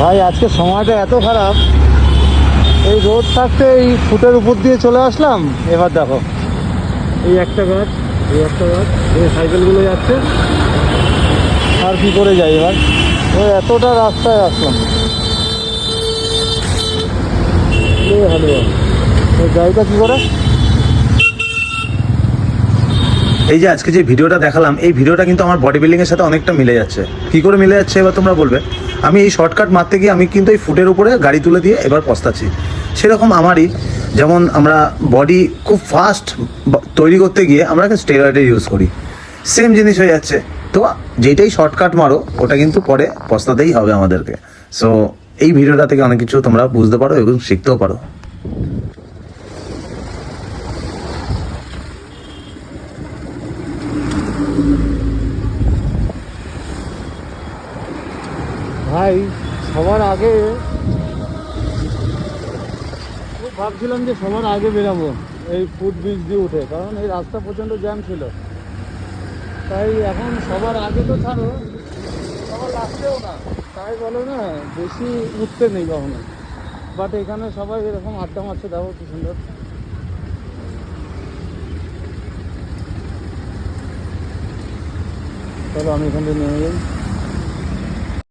ভাই, আজকে সময়টা এত খারাপ। এই রোড থাকতে এই ফুটের উপর দিয়ে চলে আসলাম। এবার দেখো, এই একটা গাছ, এই একটা গাছ, এই সাইকেলগুলো যাচ্ছে। আর কি করে যাই এবার? ওই এতটা রাস্তায় আসলাম। গাড়িটা কি করে? এই যে আজকে যে ভিডিওটা দেখালাম, এই ভিডিওটা কিন্তু আমার বডি বিল্ডিং এর সাথে অনেকটা মিলে যাচ্ছে। কি করে মিলে যাচ্ছে এবার তোমরা বলবে? আমি এই শর্টকাট মারতে গিয়ে আমি কিন্তু এই ফুটের উপরে গাড়ি তুলে দিয়ে এবার পস্তাচ্ছি। সেরকম আমারই, যেমন আমরা বডি খুব ফাস্ট তৈরি করতে গিয়ে আমরা স্টেরয়েডের ইউজ করি। সেম জিনিস হয়ে যাচ্ছে। তো যেটাই শর্টকাট মারো, ওটা কিন্তু পরে পস্তাতেই হবে আমাদেরকে। সো এই ভিডিওটা থেকে অনেক কিছু তোমরা বুঝতে পারো এবং শিখতেও পারো। ভাই, সবার আগে খুব ভাবছিলাম যে সবার আগে বেরাবো, এই ফুট ব্রিজ দিয়ে উঠে, কারণ এই রাস্তা প্রচণ্ড জ্যাম ছিল। তাই এখন সবার আগে তো ছাড়ো, সবার লাস্টেও না। তাই বলো না, বেশি উঠতে নেই কখনো। বাট এখানে সবাই এরকম আড্ডা মারছে, দেখো কি সুন্দর। চলো আমি এখান থেকে নেমে যাই।